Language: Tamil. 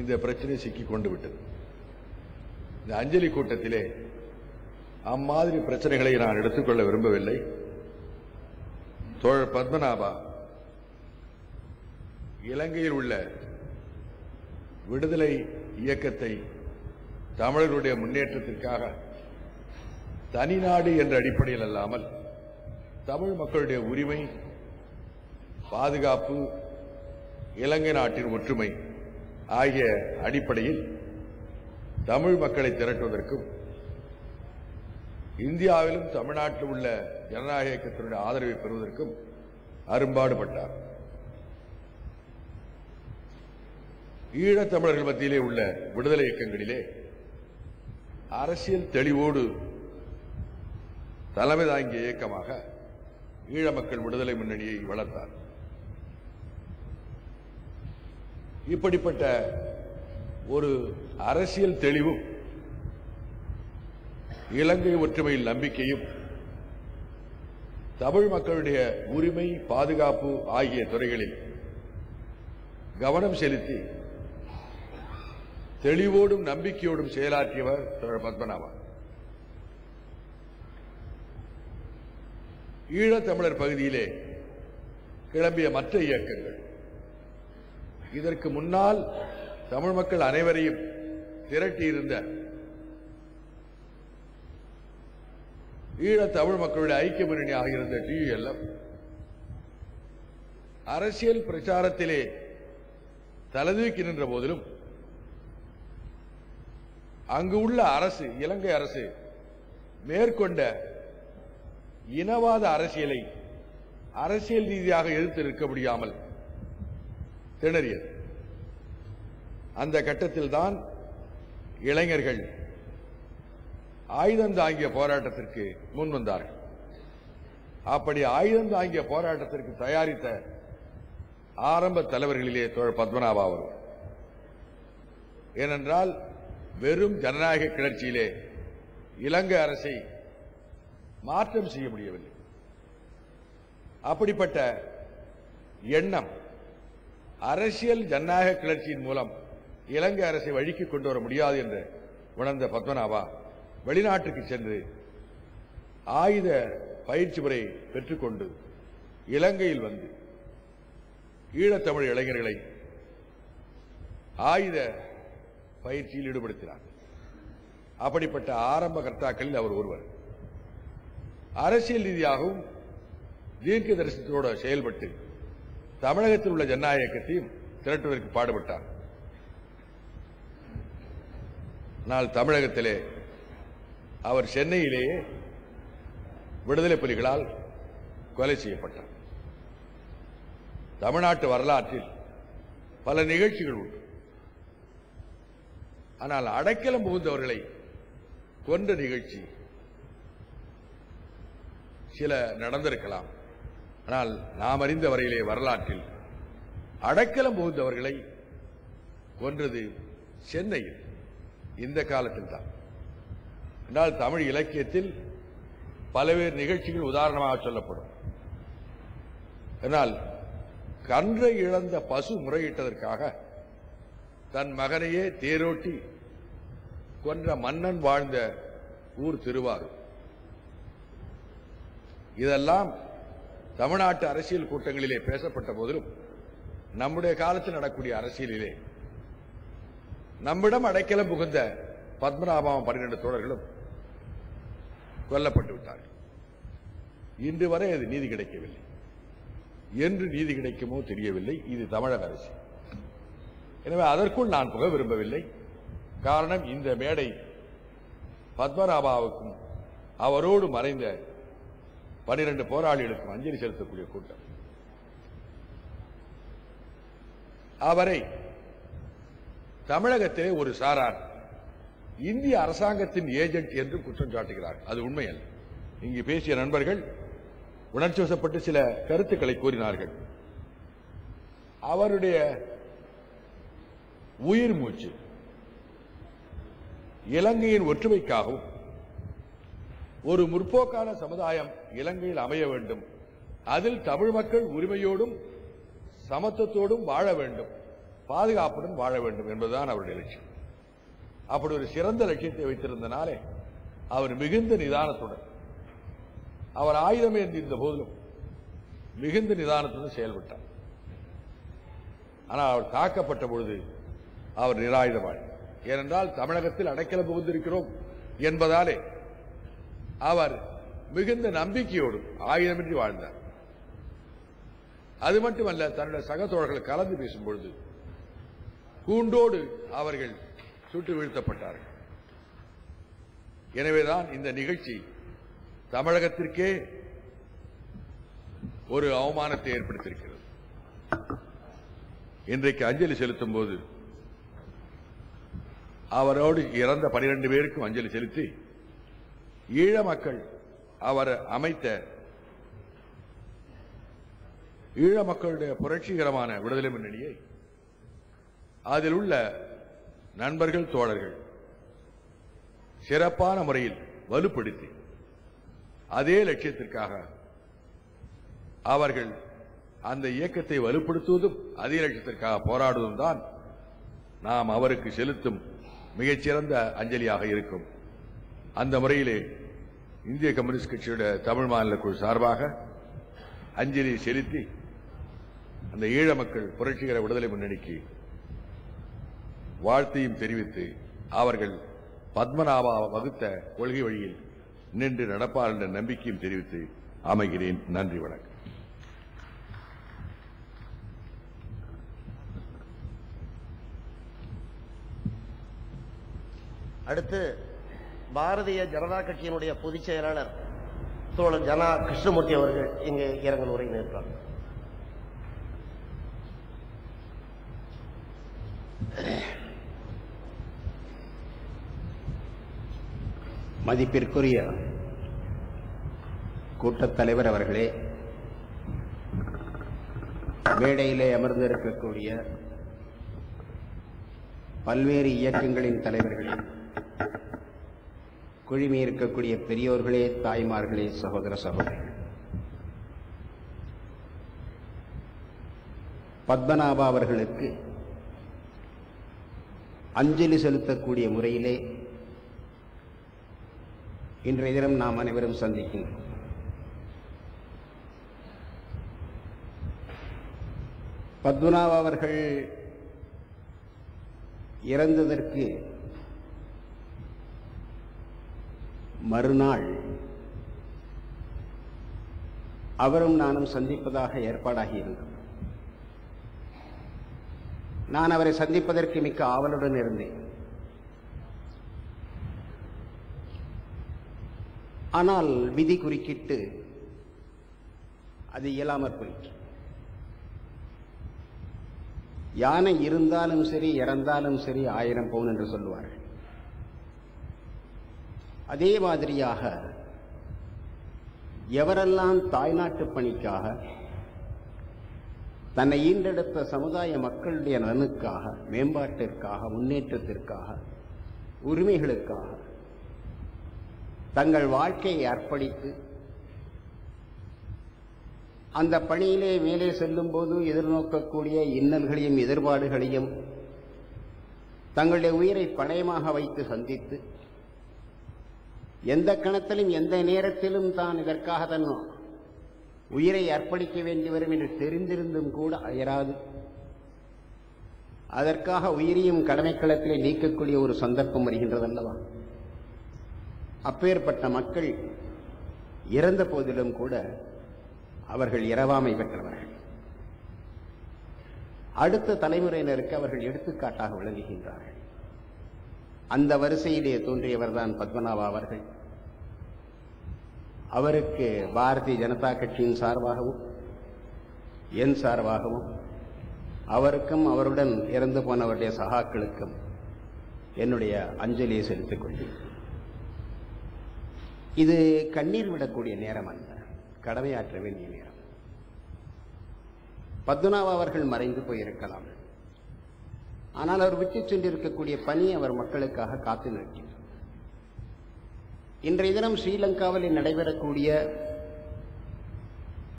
இந்த பிரச்சனை சிக்கி கொண்டு விட்டது. இந்த அஞ்சலி கூட்டத்திலே அம்மாதிரி பிரச்சனைகளை நான் எடுத்துக்கொள்ள விரும்பவில்லை. தோழர் பத்மநாபா இலங்கையில் உள்ள விடுதலை இயக்கத்தை தமிழர்களுடைய முன்னேற்றத்திற்காக தனிநாடு என்ற அடிப்படையில் அல்லாமல் தமிழ் மக்களுடைய உரிமை பாதுகாப்பு இலங்கை நாட்டின் ஒற்றுமை ஆகிய அடிப்படையில் தமிழ் மக்களை திரட்டுவதற்கும் இந்தியாவிலும் தமிழ்நாட்டில் உள்ள ஜனநாயக இயக்கத்தினுடைய ஆதரவை பெறுவதற்கும் அரும்பாடுபட்டார் ஈழத்தமிழர்கள் மத்தியிலே உள்ள விடுதலை இயக்கங்களிலே அரசியல் தெளிவோடு தலைமை தாங்கிய இயக்கமாக ஈழ மக்கள் விடுதலை முன்னணியை வளர்த்தார். இப்படிப்பட்ட ஒரு அரசியல் தெளிவும் இலங்கை ஒற்றுமையில் நம்பிக்கையும் தமிழ் மக்களுடைய உரிமை பாதுகாப்பு ஆகிய துறைகளில் கவனம் செலுத்தி தெளிவோடும் நம்பிக்கையோடும் செயலாற்றியவர் தோழர் பத்மநாபா ஈழத்தமிழர் பகுதியிலே கிளம்பிய மற்ற இயக்கங்கள் இதற்கு முன்னால் தமிழ் மக்கள் அனைவரையும் திரட்டியிருந்த ஈழ தமிழ் மக்களுடைய ஐக்கிய முன்னணி ஆகியிருந்த டிஎல்எஃப் அரசியல் பிரச்சாரத்திலே தலதூக்கி நின்ற போதிலும் அங்கு உள்ள அரசு இலங்கை அரசு மேற்கொண்ட இனவாத அரசியலை அரசியல் ரீதியாக எதிர்த்து இருக்க முடியாமல் திணறியது. அந்த கட்டத்தில் தான் இளைஞர்கள் ஆயுதம் தாங்கிய போராட்டத்திற்கு முன் வந்தார்கள். அப்படி ஆயுதம் தாங்கிய போராட்டத்திற்கு தயாரித்த ஆரம்ப தலைவர்களிலே தோழர் பத்மநாபா ஒருவர் ஏனென்றால் வெறும் ஜனநாயக கிளர்ச்சியிலே இலங்கை அரசை மாற்றம் செய்ய முடியவில்லை. அப்படிப்பட்ட எண்ணம் அரசியல் ஜனநாயக கிளர்ச்சியின் மூலம் இலங்கை அரசை வழிக்கு கொண்டு வர முடியாது என்று உணர்ந்த பத்மநாபா வெளிநாட்டுக்கு சென்று ஆயுத பயிற்சி முறை பெற்றுக்கொண்டு இலங்கையில் வந்து ஈழத்தமிழ் இளைஞர்களை ஆயுத பயிற்சியில் ஈடுபடுத்தினார். அப்படிப்பட்ட ஆரம்ப கர்த்தாக்களில் அவர் ஒருவர். அரசியல் ரீதியாகவும் தீர்க்க தரிசனத்தோடு செயல்பட்டு தமிழகத்தில் உள்ள ஜனநாயகத்தையும் திரட்டுவதற்கு பாடுபட்டார். ஆனால் தமிழகத்திலே அவர் சென்னையிலேயே விடுதலை புலிகளால் கொலை செய்யப்பட்டார். தமிழ்நாட்டு வரலாற்றில் பல நிகழ்ச்சிகள் உண்டு. ஆனால் அடைக்கலம் புகுந்தவர்களை கொன்ற நிகழ்ச்சி சில நடந்திருக்கலாம். ஆனால் நாம் அறிந்த வரையிலே வரலாற்றில் அடைக்கலம் புகுந்தவர்களை கொன்றது சென்னையில் இந்த காலத்தில் தான் என்றால் தமிழ் இலக்கியத்தில் பல்வேறு நிகழ்ச்சிகள் உதாரணமாக சொல்லப்படும். ஆனால் கன்றை இழந்த பசு முறையிட்டதற்காக தன் மகனையே தேரோட்டி கொன்ற மன்னன் வாழ்ந்த ஊர் திருவாரூர். இதெல்லாம் தமிழ்நாட்டு அரசியல் கூட்டங்களிலே பேசப்பட்ட போதிலும் நம்முடைய காலத்தில் நடக்கூடிய அரசியலிலே நம்மிடம் அடைக்கலம் புகுந்த பத்மநாபம் பன்னிரண்டு தோழர்களும் கொல்லப்பட்டு விட்டார்கள். இன்று வரை அது நீதி கிடைக்கவில்லை. என்று நீதி கிடைக்குமோ தெரியவில்லை. இது தமிழக அரசு. எனவே அதற்குள் நான் புக விரும்பவில்லை. காரணம் இந்த மேடை பத்மநாபாவுக்கும் அவரோடு மறைந்த பனிரெண்டு போராளிகளுக்கும் அஞ்சலி செலுத்தக்கூடிய கூட்டம். அவரை தமிழகத்திலே ஒரு சாரார் இந்திய அரசாங்கத்தின் ஏஜென்ட் என்று குற்றம் சாட்டுகிறார். அது உண்மையல்ல. இங்கு பேசிய நண்பர்கள் உணர்ச்சி வசப்பட்டு சில கருத்துக்களை கூறினார்கள். அவருடைய உயிர் மூச்சு இலங்கையின் ஒற்றுமைக்காகவும் ஒரு முற்போக்கான சமுதாயம் இலங்கையில் அமைய வேண்டும். அதில் தமிழ் மக்கள் உரிமையோடும் சமத்துவத்தோடும் வாழ வேண்டும். பாதுகாப்புடன் வாழ வேண்டும் என்பதுதான் அவருடைய லட்சியம். அப்படி ஒரு சிறந்த லட்சியத்தை வைத்திருந்தனாலே அவர் மிகுந்த நிதானத்துடன் அவர் ஆயுதம் ஏந்திருந்த போதிலும் மிகுந்த நிதானத்துடன் செயல்பட்டார். ஆனால் அவர் தாக்கப்பட்ட பொழுது அவர் நிராயுதமாய் ஏனென்றால் தமிழகத்தில் அடைக்கலம் புகுந்திருக்கிறோம் என்பதாலே அவர் மிகுந்த நம்பிக்கையோடு ஆயுதமின்றி வாழ்ந்தார். அது மட்டுமல்ல தன்னுடைய சக தோழர்கள் கலந்து பேசும் பொழுது கூண்டோடு அவர்கள் சுட்டு வீழ்த்தப்பட்டார்கள். எனவேதான் இந்த நிகழ்ச்சி தமிழகத்திற்கே ஒரு அவமானத்தை ஏற்படுத்தியிருக்கிறது. இன்றைக்கு அஞ்சலி செலுத்தும் போது அவரோடு இறந்த பனிரெண்டு பேருக்கும் அஞ்சலி செலுத்தி ஈழ மக்கள் அவர் அமைத்த ஈழ மக்களுடைய புரட்சிகரமான விடுதலை முன்னணியை அதில் உள்ள நண்பர்கள் தோழர்கள் சிறப்பான முறையில் வலுப்படுத்தி அதே லட்சியத்திற்காக அவர்கள் அந்த இயக்கத்தை வலுப்படுத்துவதும் அதே லட்சியத்திற்காக போராடுவதும் தான் நாம் அவருக்கு செலுத்தும் மிகச்சிறந்த அஞ்சலியாக இருக்கும். அந்த முறையிலே இந்திய கம்யூனிஸ்ட் கட்சியோட தமிழ் மாநில குழு சார்பாக அஞ்சலி செலுத்தி அந்த ஈழ மக்கள் புரட்சிகர விடுதலை முன்னணிக்கு வாழ்த்தையும் தெரிவித்து அவர்கள் பத்மநாபா வகுத்த கொள்கை வழியில் நின்று நடப்பார் என்ற நம்பிக்கையும் தெரிவித்து அமைகிறேன். நன்றி வணக்கம். அடுத்து பாரதிய ஜனதா கட்சியினுடைய பொதுச் செயலாளர் தோழர் ஜனா கிருஷ்ணமூர்த்தி அவர்கள் இங்கே இரங்கல் உரை நிற்கிறார். மதிப்பிற்குரிய கூட்டத்தலைவர் அவர்களே மேடையிலே அமர்ந்திருக்கக்கூடிய பல்வேறு இயக்கங்களின் தலைவர்களே குழுமி இருக்கக்கூடிய பெரியோர்களே தாய்மார்களே சகோதர சகோதரிகள் பத்மநாபா அவர்களுக்கு அஞ்சலி செலுத்தக்கூடிய முறையிலே இன்றைய தினம் நாம் அனைவரும் சந்திக்கின்றோம் பத்மநாப அவர்கள் இறந்ததற்கு மறுநாள் அவரும் நானும் சந்திப்பதாக ஏற்பாடாகி இருந்தோம் நான் அவரை சந்திப்பதற்கு மிக்க ஆவலுடன் இருந்தேன். ஆனால் விதி குறுக்கிட்டு அது இயலாமற் போயிற்று. யானை இருந்தாலும் சரி இறந்தாலும் சரி ஆயிரம் பவுன் என்று சொல்லுவார்கள். அதே மாதிரியாக எவரெல்லாம் தாய்நாட்டு பணிக்காக தன்னை ஈண்டெடுத்த சமுதாய மக்களுடைய நலனுக்காக மேம்பாட்டிற்காக முன்னேற்றத்திற்காக உரிமைகளுக்காக தங்கள் வாழ்க்கையை அர்ப்பணித்து அந்த பணியிலே மேலே செல்லும்போது எதிர்நோக்கக்கூடிய இன்னல்களையும் எதிர்பாடுகளையும் தங்களுடைய உயிரை பணயமாக வைத்து சந்தித்து எந்த கணத்திலும் எந்த நேரத்திலும் தான் இதற்காக தன் உயிரை அர்ப்பணிக்க வேண்டி வரும் என்று தெரிந்திருந்தும் கூட அயராது. அதற்காக உயிரையும் கடமைக்களத்திலே நீக்கக்கூடிய ஒரு சந்தர்ப்பம் வருகின்றது அல்லவா? அப்பேற்பட்ட மக்கள் இறந்த போதிலும் கூட அவர்கள் இரவாமை பெற்றவர்கள். அடுத்த தலைமுறையினருக்கு அவர்கள் எடுத்துக்காட்டாக விளங்குகின்றார்கள். அந்த வரிசையிலே தோன்றியவர்தான் பத்மநாபா அவர்கள். அவருக்கு பாரதிய ஜனதா கட்சியின் சார்பாகவும் என் சார்பாகவும் அவருக்கும் அவருடன் இறந்து போனவருடைய சகாக்களுக்கும் என்னுடைய அஞ்சலியை செலுத்திக் கொண்டேன் இது கண்ணீர் விடக்கூடிய நேரம் அல்ல. கடமையாற்ற வேண்டிய நேரம். பத்மநாபா அவர்கள் மறைந்து போயிருக்கலாம். ஆனால் அவர் விட்டு சென்றிருக்கக்கூடிய பணி அவர் மக்களுக்காக காத்து நிற்கிறார் இன்றைய தினம் ஸ்ரீலங்காவில் நடைபெறக்கூடிய